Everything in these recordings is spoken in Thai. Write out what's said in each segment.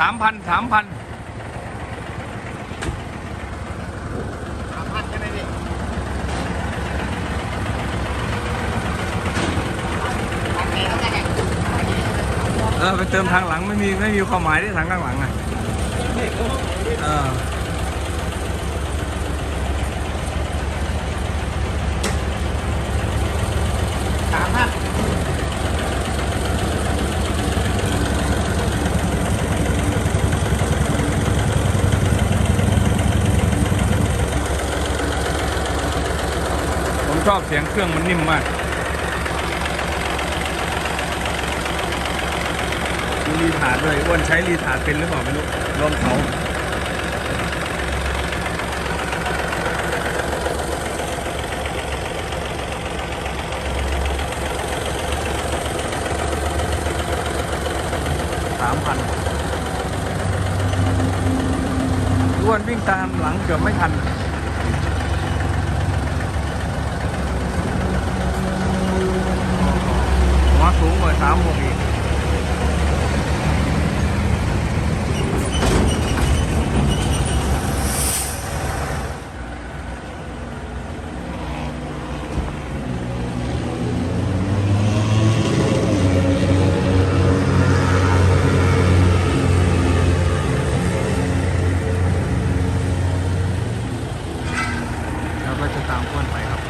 สามพันสามพันสามพันใช่ไหมพี่ทางไหนแล้วกันเนี่ยเออไปเติมทางหลังไม่มีไม่มีความหมายที่ทางข้างหลังอะเออ สามพัน ผมช อบเสียงเครื่องมันนิ่มมากมีรีถาดด้วยอ้วนใช้รีถาดเป็นหรือเปล่าไม่รู้รวมเขาสามพันอ้วนวิ่งตามหลังเกือบไม่ทัน หัวสูงกว่าสามหกอีกแล้วก็จะตามพ้นไปครับ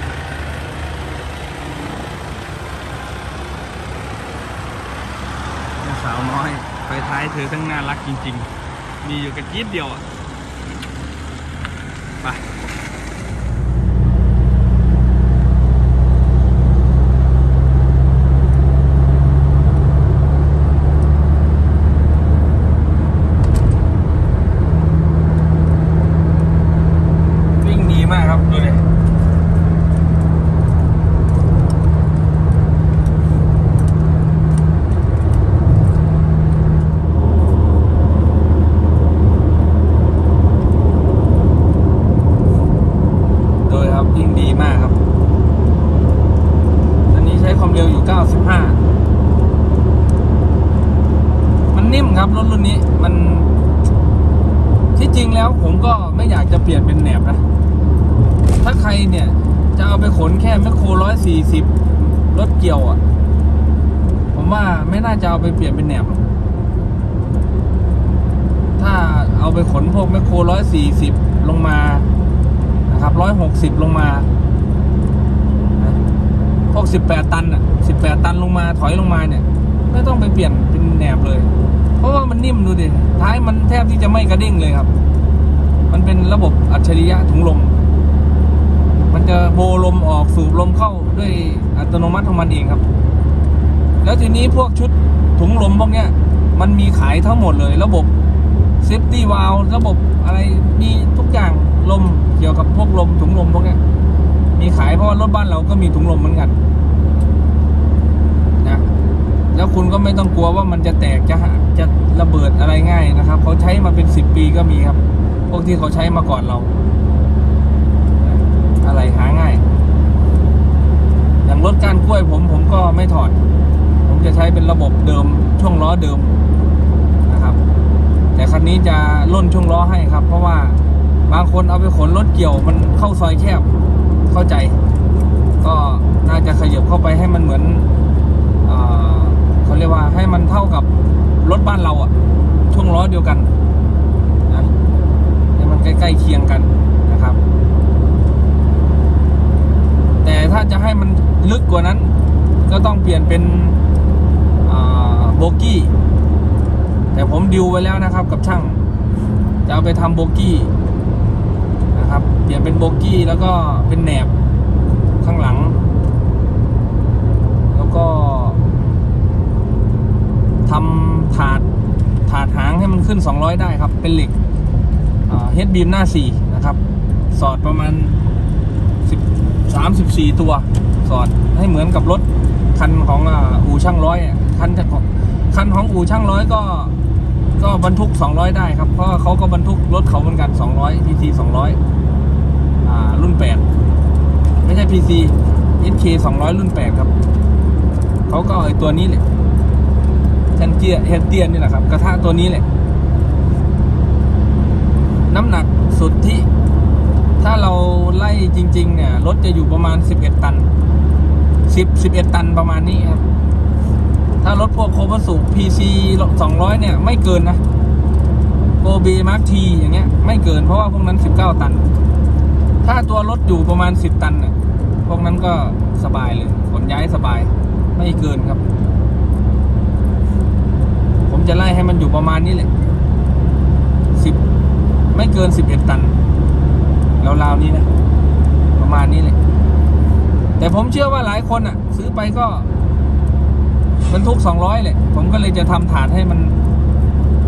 สาวน้อย ไปท้ายเธอทั้งน่า รักจริง ๆ มีอยู่กระจี๊ดเดียวอะไป วิ่งดีมากครับ ดูเลย โดยครับยิ่งดีมากครับ อันนี้ใช้ความเร็วอยู่ 95 มันนิ่มครับรถรุ่นนี้ มัน ที่จริงแล้วผม ก็ไม่อยากจะเปลี่ยนเป็นแหนบนะ ถ้าใครเนี่ย จะเอาไปขนแค่แมคโครร้อยสี่สิบรถเกี่ยวอะ ผมว่าไม่น่าจะเอาไปเปลี่ยนเป็นแหนบหรอกถ้าเอาไปขนพวกแมคโครร้อยสี่สิบลงมานะครับร้อยหกสิบลงมาพวกสิบแปดตันอะสิบแปดตันลงมาถอยลงมาเนี่ยไม่ต้องไปเปลี่ยนเป็นแหนบเลย เพราะว่ามันนิ่มดูดิท้ายมันแทบที่จะไม่กระดิ่งเลยครับ มันเป็นระบบอัจฉริยะถุงลม มันจะโบลมออกสูบลมเข้าด้วยอัตโนมัติของมันเองครับ แล้วทีนี้พวกชุดถุงลมพวกเนี้ย มันมีขายทั้งหมดเลย ระบบเซฟตี้วาลระบบอะไรมีทุกอย่างลมเกี่ยวกับพวกลมถุงลมพวกเนี้ย มีขายเพราะว่ารถบ้านเราก็มีถุงลมเหมือนกันนะแล้วคุณก็ไม่ต้องกลัวว่ามันจะแตกจะจะระเบิดอะไรง่ายนะครับเขาใช้มาเป็นสิบปีก็มีครับ พวกที่เขาใช้มาก่อนเรา อะไรหาง่าย อย่างรถการกล้วยผมผมก็ไม่ถอด ผมจะใช้เป็นระบบเดิมช่วงล้อเดิมนะครับ แต่คันนี้จะล่นช่วงล้อให้ครับ เพราะว่าบางคนเอาไปขนรถเกี่ยวมันเข้าซอยแคบเข้าใจ ก็น่าจะขยับเข้าไปให้มันเหมือนเอเขาเรียกว่าให้มันเท่ากับรถบ้านเราอะช่วงล้อเดียวกัน ใกล้ๆเคียงกันนะครับ แต่ถ้าจะให้มันลึกกว่านั้น ก็ต้องเปลี่ยนเป็นโบกี้ แต่ผมดิวไว้แล้วนะครับกับช่าง จะเอาไปทำโบกี้นะครับเปลี่ยนเป็นโบกี้แล้วก็เป็นแหนบข้างหลัง แล้วก็ทำถาดถาดหางให้มันขึ้น 200 ได้ครับ เป็นเหล็ก เฮดบีมหน้า 4 นะครับ สอดประมาณ10 34ตัว สอดให้เหมือนกับรถคันของอู่ช่างร้อยอะคันของคันของอู่ช่างร้อยก็ก็บรรทุก 200 ได้ครับ เพราะเขาก็บรรทุกรถเขาเหมือนกัน 200 PT 200อ่ารุ่น 8 ไม่ใช่ PC SK 200 รุ่น 8 ครับ เขาก็ไอตัวนี้แหละแทนเกียร์เฮดเตียนนี่แหละครับ กระทะตัวนี้แหละ น้ำหนักสุดที่ ถ้าเราไล่จริง ๆ เนี่ยรถจะอยู่ประมาณ 11 ตัน 10 11 ตันประมาณนี้ครับ ถ้ารถพวกโคบสุ PC 200 เนี่ย ไม่เกินนะโกเบมาร์ทีอย่างเงี้ย ไม่เกินเพราะว่าพวกนั้น 19 ตัน ถ้าตัวรถอยู่ประมาณ 10 ตันเนี่ยพวกนั้นก็สบายเลยขนย้ายสบาย ไม่เกินครับ ผมจะไล่ให้มันอยู่ประมาณนี้แหละ ไม่เกินสิบเอ็ดตันราวๆนี้นะ ประมาณนี้เลย แต่ผมเชื่อว่าหลายคนอะ ซื้อไปก็บรรทุกสองร้อยเลย ผมก็เลยจะทำถาดให้มัน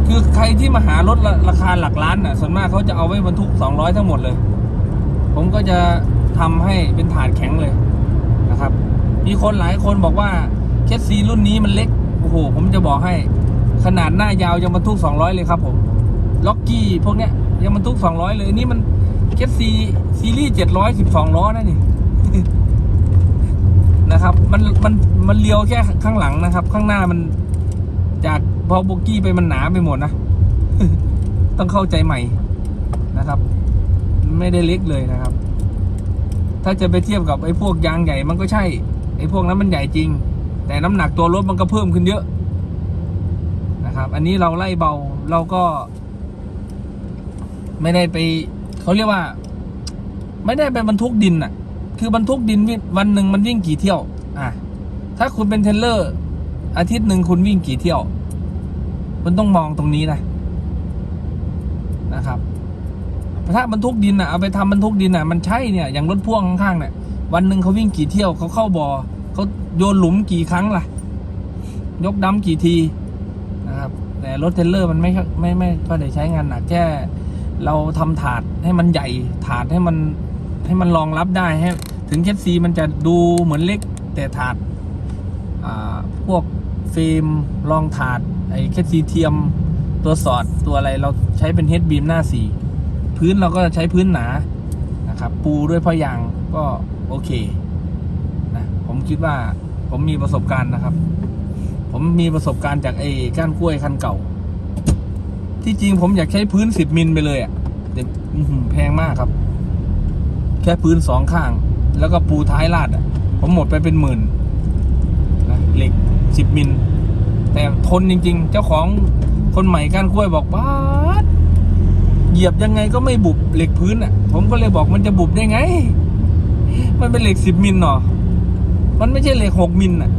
คือใครที่มาหารถราราคาหลักล้านน่ะ ส่วนมากเขาจะเอาไว้บรรทุกสองร้อยทั้งหมดเลย ผมก็จะทำให้เป็นถาดแข็งเลยนะครับ มีคนหลายคนบอกว่าเคสซีรุ่นนี้มันเล็ก โอ้โห ผมจะบอกให้ ขนาดหน้ายาวยังบรรทุก 200 เลยครับผม ล็อกกี้พวกเนี้ย ยังบรรทุก200เลย นี่มันเคสซีซีรีส์712ล้อนะนี่นะครับ มันมันมันเลี้ยวแค่ข้างหลังนะครับ ข้างหน้ามันจากพอโบกี้ไปมันหนาไปหมดนะต้องเข้าใจใหม่นะครับ ไม่ได้เล็กเลยนะครับ ถ้าจะไปเทียบกับไอ้พวกยางใหญ่มันก็ใช่ ไอ้พวกนั้นมันใหญ่จริง แต่น้ำหนักตัวรถมันก็เพิ่มขึ้นเยอะนะครับ อันนี้เราไล่เบาเราก็ ไม่ได้ไปเขาเรียกว่า ไม่ได้ไปบรรทุกดินอะ คือบรรทุกดินวันหนึ่งมันวิ่งกี่เที่ยว อะ ถ้าคุณเป็นเทรลเลอร์ อาทิตย์หนึ่งคุณวิ่งกี่เที่ยวมันต้องมองตรงนี้นะนะครับถ้าบรรทุกดินอะเอาไปทำบรรทุกดินอะมันใช่เนี่ยอย่างรถพ่วงข้างๆเนี่ยวันหนึ่งเขาวิ่งกี่เที่ยวเขาเข้าบ่อเขาโยนหลุมกี่ครั้งล่ะ ยกดัมกี่ทีนะครับ แต่รถเทรลเลอร์มันไม่ไม่ไม่ก็ได้ใช้งานหนักแค่ เราทำถาดให้มันใหญ่ถาดให้มันให้มันรองรับได้ให้ถึงแคปซีมันจะดูเหมือนเล็กแต่ถาดาพวกเฟิล์มรองถาดไอ้แคปซีเทียมตัวสอดตัวอะไรเราใช้เป็นเฮดบีมหน้าสี่พื้นเราก็ใช้พื้นหนานะครับ ปูด้วยผ้ายางก็โอเคนะผมคิดว่าผมมีประสบการณ์นะครับ ผมมีประสบการณ์จากไอ้ก้านกล้วยคันเก่า ที่จริงผมอยากใช้พื้นสิบมิลไปเลยอะ่ะแต่แพงมากครับ แค่พื้นสองข้าง แล้วก็ปูท้ายลาดอะ่ะ ผมหมดไปเป็นหมื่นนะเหล็กสิบมิล แต่ทนจริง ๆ เจ้าของคนใหม่ก้านกล้วยบอกบ้าเหยียบยังไงก็ไม่บุบเหล็กพื้นอะ ผมก็เลยบอกมันจะบุบได้ไง มันเป็นเหล็กสิบมิลเนาะมันไม่ใช่เหล็กหกมิลอะ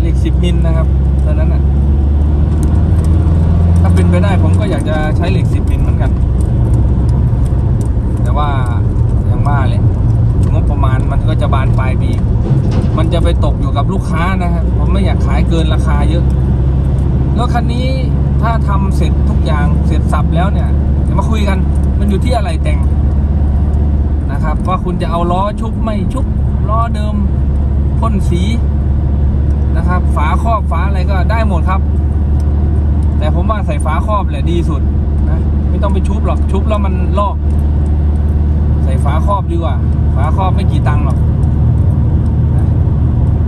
เหล็กสิบมิลนะครับตอนนั้นอะ ไปได้ ผมก็อยากจะใช้เหล็กสิบมิลเหมือนกัน แต่ว่าอย่างว่าแหละงบประมาณมันก็จะบานปลายปี มันจะไปตกอยู่กับลูกค้านะครับผมไม่อยากขายเกินราคาเยอะ แล้วคันนี้ถ้าทำเสร็จทุกอย่างเสร็จสับแล้วเนี่ยเดี๋ยวมาคุยกัน มันอยู่ที่อะไรแต่งนะครับ ว่าคุณจะเอาล้อชุบไม่ชุบล้อเดิมพ่นสีนะครับ ฝาครอบฝาอะไรก็ได้หมดครับ แต่ผมว่าใส่ฝาครอบแหละดีสุดนะไม่ต้องไปชุบหรอกชุบแล้วมันลอก ใส่ฝาครอบดีกว่า ฝาครอบไม่กี่ตังค์หรอก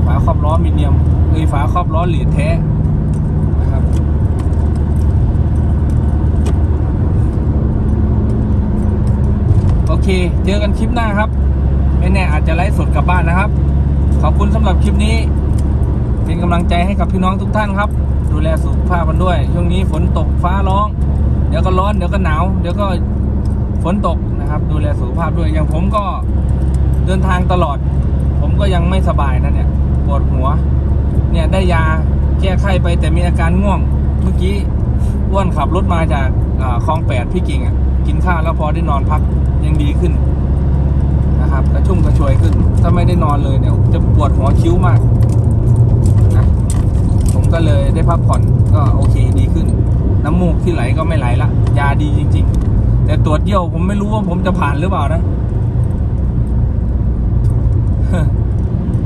ฝาครอบล้อมีเนียมเอยฝาครอบล้อเหรียญแท้นะครับโอเค เจอกันคลิปหน้าครับ ไม่แน่อาจจะไลฟ์สดกลับบ้านนะครับ ขอบคุณสำหรับคลิปนี้ เป็นกำลังใจให้กับพี่น้องทุกท่านครับ ดูแลสุขภาพกันด้วย ช่วงนี้ฝนตกฟ้าร้อง เดี๋ยวก็ร้อนเดี๋ยวก็หนาว เดี๋ยวก็ฝนตกนะครับ ดูแลสุขภาพด้วยอย่างผมก็เดินทางตลอด ผมก็ยังไม่สบายนะเนี่ยปวดหัว เนี่ยได้ยาแก้ไข้ไปแต่มีอาการง่วง เมื่อกี้อ้วนขับรถมาจากคลองแปดพี่กิ่งกินข้าวแล้วพอได้นอนพักยังดีขึ้นนะครับกระชุ่มกระชวยขึ้น ถ้าไม่ได้นอนเลยเนี่ยจะปวดหัวคิ้วมาก ก็เลยได้พักผ่อนก็โอเคดีขึ้น น้ำมูกที่ไหลก็ไม่ไหลละ ยาดีจริง ๆ แต่ตรวจเยี่ยวผมไม่รู้ว่าผมจะผ่านหรือเปล่านะ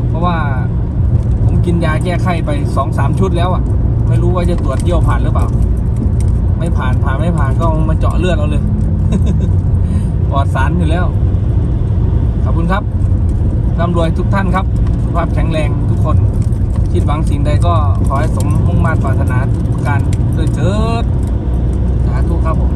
เพราะว่าผมกินยาแก้ไข้ไปสองสามชุดแล้วอะ่ะ ไม่รู้ว่าจะตรวจเยี่ยวผ่านหรือเปล่า ไม่ผ่านผ่านไม่ผ่านก็มาเจาะเลือดเอาเลยปลอดสารอยู่แล้ว ขอบคุณครับร่ำรวยทุกท่านครับ สุขภาพแข็งแรงทุกคน คิดหวังสิ่งใดก็ขอให้สมมุ่งมั่นปรารถนาทุกประการด้วยเถิดสาธุครับผม